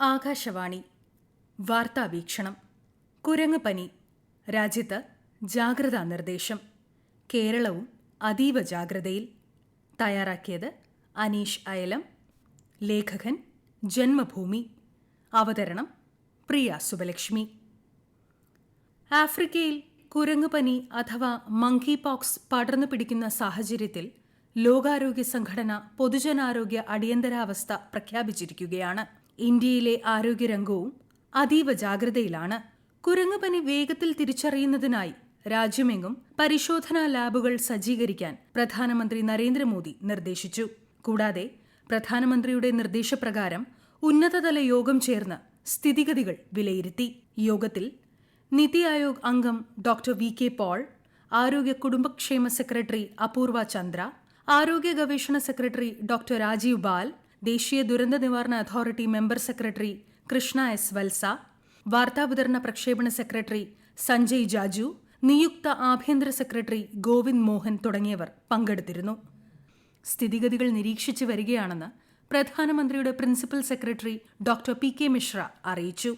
ആകാശവാണി. വാർത്താ വീക്ഷണം. രാജ്യത്ത് ജാഗ്രതാ നിർദ്ദേശം. കേരളവും അതീവ ജാഗ്രതയിൽ. തയ്യാറാക്കിയത് അനീഷ് അയലം. ലേഖകൻ ജന്മഭൂമി. അവതരണം പ്രിയ സുബലക്ഷ്മി. ആഫ്രിക്കയിൽ കുരങ്ങുപനി അഥവാ മങ്കി പോക്സ് പടർന്നു പിടിക്കുന്ന സാഹചര്യത്തിൽ ലോകാരോഗ്യ സംഘടന പൊതുജനാരോഗ്യ അടിയന്തരാവസ്ഥ പ്രഖ്യാപിച്ചിരിക്കുകയാണ്. ഇന്ത്യയിലെ ആരോഗ്യരംഗവും അതീവ ജാഗ്രതയിലാണ്. കുരങ്ങുപനി വേഗത്തിൽ തിരിച്ചറിയുന്നതിനായി രാജ്യമെങ്ങും പരിശോധനാ ലാബുകൾ സജ്ജീകരിക്കാൻ പ്രധാനമന്ത്രി നരേന്ദ്രമോദി നിർദ്ദേശിച്ചു. കൂടാതെ പ്രധാനമന്ത്രിയുടെ നിർദ്ദേശപ്രകാരം ഉന്നതതല യോഗം ചേർന്ന് സ്ഥിതിഗതികൾ വിലയിരുത്തി. യോഗത്തിൽ നിതി ആയോഗ് അംഗം ഡോക്ടർ വി കെ പോൾ ആരോഗ്യ കുടുംബക്ഷേമ സെക്രട്ടറി അപൂർവ ചന്ദ്ര ആരോഗ്യ ഗവേഷണ സെക്രട്ടറി ഡോക്ടർ രാജീവ് ബാൽ ദേശീയ ദുരന്ത നിവാരണ authority member secretary Krishna S Vatsa വാർത്താവിതരണ പ്രക്ഷേപണ സെക്രട്ടറി സഞ്ജയ് ജാജു നിയുക്ത ആഭ്യന്തര സെക്രട്ടറി ഗോവിന്ദ് മോഹൻ തുടങ്ങിയവർ പങ്കെടുത്തിരുന്നു. സ്ഥിതിഗതികൾ നിരീക്ഷിച്ചു വരികയാണെന്ന് പ്രധാനമന്ത്രിയുടെ principal secretary doctor P K Mishra അറിയിച്ചു.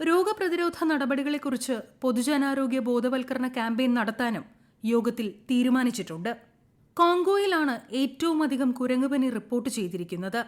രോഗപ്രതിരോധ നടപടികളെക്കുറിച്ച് പൊതുജനാരോഗ്യ ബോധവൽക്കരണ ക്യാമ്പയിൻ നടത്താനും യോഗത്തിൽ തീരുമാനിച്ചിട്ടുണ്ട്. കോങ്കോയിലാണ് ഏറ്റവുമധികം കുരങ്ങുപനി റിപ്പോർട്ട് ചെയ്തിരിക്കുന്നത്.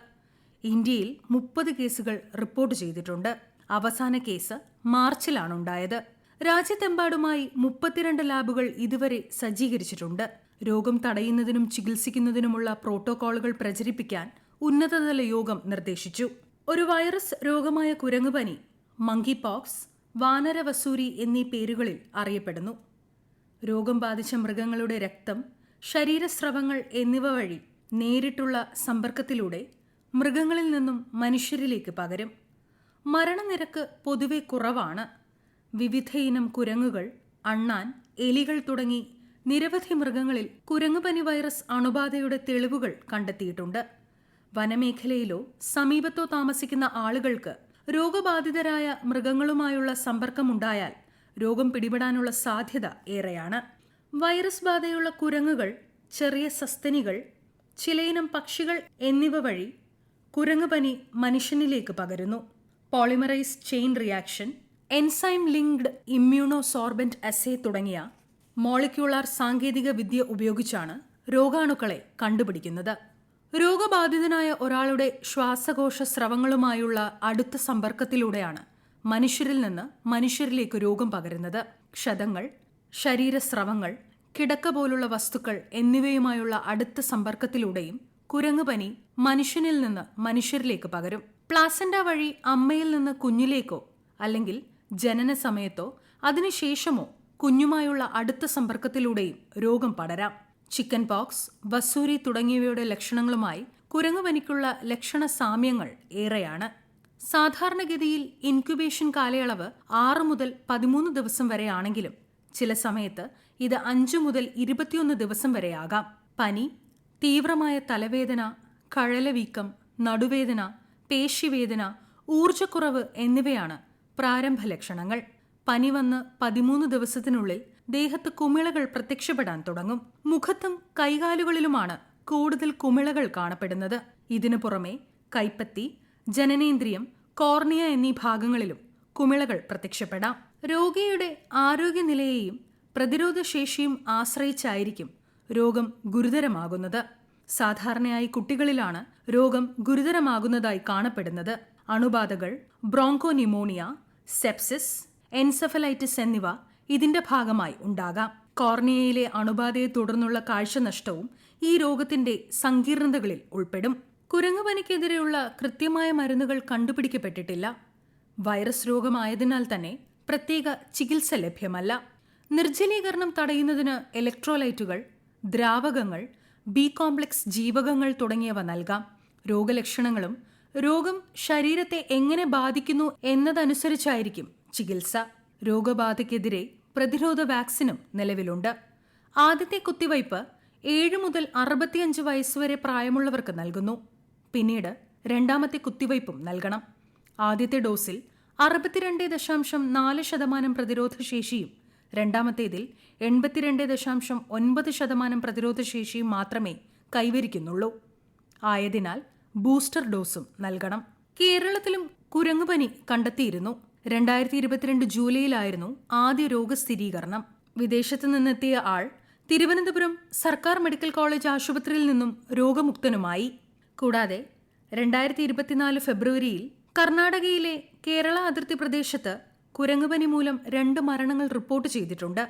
ഇന്ത്യയിൽ മുപ്പത് കേസുകൾ റിപ്പോർട്ട് ചെയ്തിട്ടുണ്ട്. അവസാന കേസ് മാർച്ചിലാണ് ഉണ്ടായത് രാജ്യത്തെമ്പാടുമായി മുപ്പത്തിരണ്ട് ലാബുകൾ ഇതുവരെ സജ്ജീകരിച്ചിട്ടുണ്ട്. രോഗം തടയുന്നതിനും ചികിത്സിക്കുന്നതിനുമുള്ള പ്രോട്ടോകോളുകൾ പ്രചരിപ്പിക്കാൻ ഉന്നതതല യോഗം നിർദ്ദേശിച്ചു. ഒരു വൈറസ് രോഗമായ കുരങ്ങുപനി മങ്കി പോക്സ് വാനരവസൂരി എന്നീ പേരുകളിൽ അറിയപ്പെടുന്നു. രോഗം ബാധിച്ച മൃഗങ്ങളുടെ രക്തം ശരീരസ്രവങ്ങൾ എന്നിവ വഴി നേരിട്ടുള്ള സമ്പർക്കത്തിലൂടെ മൃഗങ്ങളിൽ നിന്നും മനുഷ്യരിലേക്ക് പകരും. മരണനിരക്ക് പൊതുവെ കുറവാണ്. വിവിധയിനം കുരങ്ങുകൾ അണ്ണാൻ എലികൾ തുടങ്ങി നിരവധി മൃഗങ്ങളിൽ കുരങ്ങുപനി വൈറസ് അണുബാധയുടെ തെളിവുകൾ കണ്ടെത്തിയിട്ടുണ്ട്. വനമേഖലയിലോ സമീപത്തോ താമസിക്കുന്ന ആളുകൾക്ക് രോഗബാധിതരായ മൃഗങ്ങളുമായുള്ള സമ്പർക്കമുണ്ടായാൽ രോഗം പിടിപെടാനുള്ള സാധ്യത ഏറെയാണ്. വൈറസ് ബാധയുള്ള കുരങ്ങുകൾ ചെറിയ സസ്തനികൾ ചിലയിനം പക്ഷികൾ എന്നിവ വഴി കുരങ്ങുപനി മനുഷ്യനിലേക്ക് പകരുന്നു. Polymerase chain reaction enzyme linked immunosorbent assay തുടങ്ങിയ മോളിക്യൂളാർ സാങ്കേതിക വിദ്യ ഉപയോഗിച്ചാണ് രോഗാണുക്കളെ കണ്ടുപിടിക്കുന്നത്. രോഗബാധിതനായ ഒരാളുടെ ശ്വാസകോശ സ്രവങ്ങളുമായുള്ള അടുത്ത സമ്പർക്കത്തിലൂടെയാണ് മനുഷ്യരിൽ നിന്ന് മനുഷ്യരിലേക്ക് രോഗം പകരുന്നത്. ക്ഷതങ്ങൾ ശരീരസ്രവങ്ങൾ കിടക്ക പോലുള്ള വസ്തുക്കൾ എന്നിവയുമായുള്ള അടുത്ത സമ്പർക്കത്തിലൂടെയും കുരങ്ങുപനി മനുഷ്യനിൽ നിന്ന് മനുഷ്യരിലേക്ക് പകരും. പ്ലാസൻഡ വഴി അമ്മയിൽ നിന്ന് കുഞ്ഞിലേക്കോ അല്ലെങ്കിൽ ജനന സമയത്തോ അതിനുശേഷമോ കുഞ്ഞുമായുള്ള അടുത്ത സമ്പർക്കത്തിലൂടെയും രോഗം പടരാം. ചിക്കൻ പോക്സ് വസൂരി തുടങ്ങിയവയുടെ ലക്ഷണങ്ങളുമായി കുരങ്ങുപനിക്കുള്ള ലക്ഷണ സാമ്യങ്ങൾ ഏറെയാണ്. സാധാരണഗതിയിൽ ഇൻക്യുബേഷൻ കാലയളവ് ആറ് മുതൽ പതിമൂന്ന് ദിവസം വരെയാണെങ്കിലും ചില സമയത്ത് ഇത് അഞ്ചു മുതൽ ഇരുപത്തിയൊന്ന് ദിവസം വരെയാകാം. പനി തീവ്രമായ തലവേദന കഴലവീക്കം നടുവേദന പേശിവേദന ഊർജക്കുറവ് എന്നിവയാണ് പ്രാരംഭ ലക്ഷണങ്ങൾ. പനി വന്ന് പതിമൂന്ന് ദിവസത്തിനുള്ളിൽ ദേഹത്ത് കുമിളകൾ പ്രത്യക്ഷപ്പെടാൻ തുടങ്ങും. മുഖത്തും കൈകാലുകളിലുമാണ് കൂടുതൽ കുമിളകൾ കാണപ്പെടുന്നത്. ഇതിനു പുറമെ കൈപ്പത്തി ജനനേന്ദ്രിയം കോർണിയ എന്നീ ഭാഗങ്ങളിലും കുമിളകൾ പ്രത്യക്ഷപ്പെടാം. രോഗിയുടെ ആരോഗ്യനിലയെയും പ്രതിരോധശേഷിയും ആശ്രയിച്ചായിരിക്കും രോഗം ഗുരുതരമാകുന്നത്. സാധാരണയായി കുട്ടികളിലാണ് രോഗം ഗുരുതരമാകുന്നതായി കാണപ്പെടുന്നത്. അണുബാധകൾ ബ്രോങ്കോനിമോണിയ സെപ്സിസ് എൻസെഫലൈറ്റിസ് എന്നിവ ഇതിന്റെ ഭാഗമായി ഉണ്ടാകാം. കോർണിയയിലെ അണുബാധയെ തുടർന്നുള്ള കാഴ്ചനഷ്ടവും ഈ രോഗത്തിന്റെ സങ്കീർണതകളിൽ ഉൾപ്പെടും. കുരങ്ങുപനിക്കെതിരെയുള്ള കൃത്യമായ മരുന്നുകൾ കണ്ടുപിടിക്കപ്പെട്ടിട്ടില്ല. വൈറസ് രോഗമായതിനാൽ തന്നെ പ്രത്യേക ചികിത്സ ലഭ്യമല്ല. നിർജലീകരണം തടയുന്നതിന് ഇലക്ട്രോലൈറ്റുകൾ ദ്രാവകങ്ങൾ ബി കോംപ്ലക്സ് ജീവകങ്ങൾ തുടങ്ങിയവ നൽകാം. രോഗലക്ഷണങ്ങളും രോഗം ശരീരത്തെ എങ്ങനെ ബാധിക്കുന്നു എന്നതനുസരിച്ചായിരിക്കും ചികിത്സ. രോഗബാധയ്ക്കെതിരെ പ്രതിരോധ വാക്സിനും നിലവിലുണ്ട്. ആദ്യത്തെ കുത്തിവയ്പ് ഏഴ് മുതൽ അറുപത്തിയഞ്ച് വയസ്സുവരെ പ്രായമുള്ളവർക്ക് നൽകുന്നു. പിന്നീട് രണ്ടാമത്തെ കുത്തിവയ്പും നൽകണം. ആദ്യത്തെ ഡോസിൽ അറുപത്തിരണ്ട് ദശാംശം നാല് ശതമാനം പ്രതിരോധശേഷിയും രണ്ടാമത്തേതിൽ എൺപത്തിരണ്ട് ദശാംശം ഒൻപത് ശതമാനം പ്രതിരോധശേഷിയും മാത്രമേ കൈവരിക്കുന്നുള്ളൂ. ആയതിനാൽ ബൂസ്റ്റർ ഡോസും നൽകണം. കേരളത്തിലും കുരങ്ങുപനി കണ്ടെത്തിയിരുന്നു. രണ്ടായിരത്തി ഇരുപത്തിരണ്ട് ജൂലൈയിലായിരുന്നു ആദ്യ രോഗസ്ഥിരീകരണം. വിദേശത്തു നിന്നെത്തിയ ആൾ തിരുവനന്തപുരം സർക്കാർ മെഡിക്കൽ കോളേജ് ആശുപത്രിയിൽ നിന്നും രോഗമുക്തനുമായി. കൂടാതെ രണ്ടായിരത്തി ഇരുപത്തിനാല് ഫെബ്രുവരിയിൽ കർണാടകയിലെ കേരള അതിർത്തി പ്രദേശത്ത് കുരങ്ങുപനി മൂലം രണ്ട് മരണങ്ങൾ റിപ്പോർട്ട് ചെയ്തിട്ടുണ്ട്.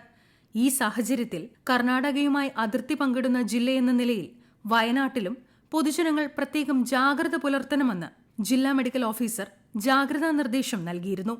ഈ സാഹചര്യത്തിൽ കർണാടകയുമായി അതിർത്തി പങ്കിടുന്ന ജില്ലയെന്ന നിലയിൽ വയനാട്ടിലും പൊതുജനങ്ങൾ പ്രത്യേകം ജാഗ്രത പുലർത്തണമെന്ന് ജില്ലാ മെഡിക്കൽ ഓഫീസർ ജാഗ്രതാ നിർദ്ദേശം നൽകിയിരുന്നു.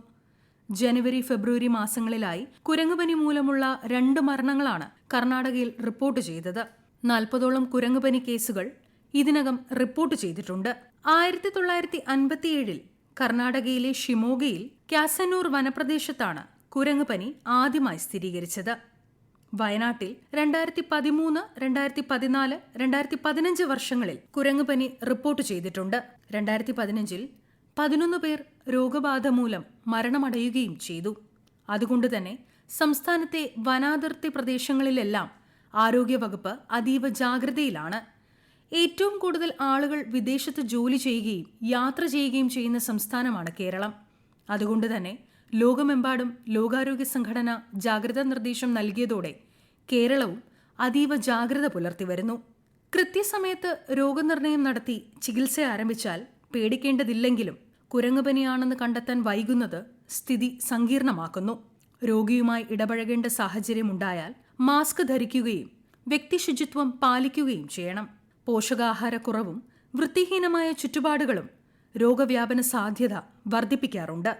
ജനുവരി ഫെബ്രുവരി മാസങ്ങളിലായി കുരങ്ങുപനി മൂലമുള്ള രണ്ട് മരണങ്ങളാണ് കർണാടകയിൽ റിപ്പോർട്ട് ചെയ്തത്. നാൽപ്പതോളം കുരങ്ങുപനി കേസുകൾ ഇതിനകം റിപ്പോർട്ട് ചെയ്തിട്ടുണ്ട്. ആയിരത്തി തൊള്ളായിരത്തി അൻപത്തിയേഴിൽ കർണാടകയിലെ ഷിമോഗയിൽ കാസന്നൂർ വനപ്രദേശത്താണ് കുരങ്ങുപനി ആദ്യമായി സ്ഥിരീകരിച്ചത്. വയനാട്ടിൽ രണ്ടായിരത്തി പതിമൂന്ന് രണ്ടായിരത്തി പതിനാല് രണ്ടായിരത്തി പതിനഞ്ച് വർഷങ്ങളിൽ കുരങ്ങുപനി റിപ്പോർട്ട് ചെയ്തിട്ടുണ്ട്. രണ്ടായിരത്തി പതിനഞ്ചിൽ പതിനൊന്ന് പേർ രോഗബാധ മൂലം മരണമടയുകയും ചെയ്തു. അതുകൊണ്ട് തന്നെ സംസ്ഥാനത്തെ വനാതിർത്തി പ്രദേശങ്ങളിലെല്ലാം ആരോഗ്യവകുപ്പ് അതീവ ജാഗ്രതയിലാണ്. ഏറ്റവും കൂടുതൽ ആളുകൾ വിദേശത്ത് ജോലി ചെയ്യുകയും യാത്ര ചെയ്യുകയും ചെയ്യുന്ന സംസ്ഥാനമാണ് കേരളം. അതുകൊണ്ട് തന്നെ ലോകമെമ്പാടും ലോകാരോഗ്യ സംഘടന ജാഗ്രതാ നിർദ്ദേശം നൽകിയതോടെ കേരളവും അതീവ ജാഗ്രത പുലർത്തി വരുന്നു. കൃത്യസമയത്ത് രോഗനിർണയം നടത്തി ചികിത്സ ആരംഭിച്ചാൽ പേടിക്കേണ്ടതില്ലെങ്കിലും കുരങ്ങുപനിയാണെന്ന് കണ്ടെത്താൻ വൈകുന്നത് സ്ഥിതി സങ്കീർണമാക്കുന്നു. രോഗിയുമായി ഇടപഴകേണ്ട സാഹചര്യമുണ്ടായാൽ മാസ്ക് ധരിക്കുകയും വ്യക്തിശുചിത്വം പാലിക്കുകയും ചെയ്യണം. പോഷകാഹാരക്കുറവും വൃത്തിഹീനമായ ചുറ്റുപാടുകളും രോഗവ്യാപന സാധ്യത വർദ്ധിപ്പിക്കാറുണ്ട്.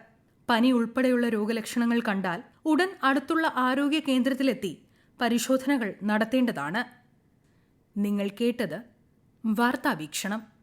പനി ഉൾപ്പെടെയുള്ള രോഗലക്ഷണങ്ങൾ കണ്ടാൽ ഉടൻ അടുത്തുള്ള ആരോഗ്യ കേന്ദ്രത്തിലെത്തി പരിശോധനകൾ നടത്തേണ്ടതാണ്. നിങ്ങൾ കേട്ടത് വാർത്താവീക്ഷണം.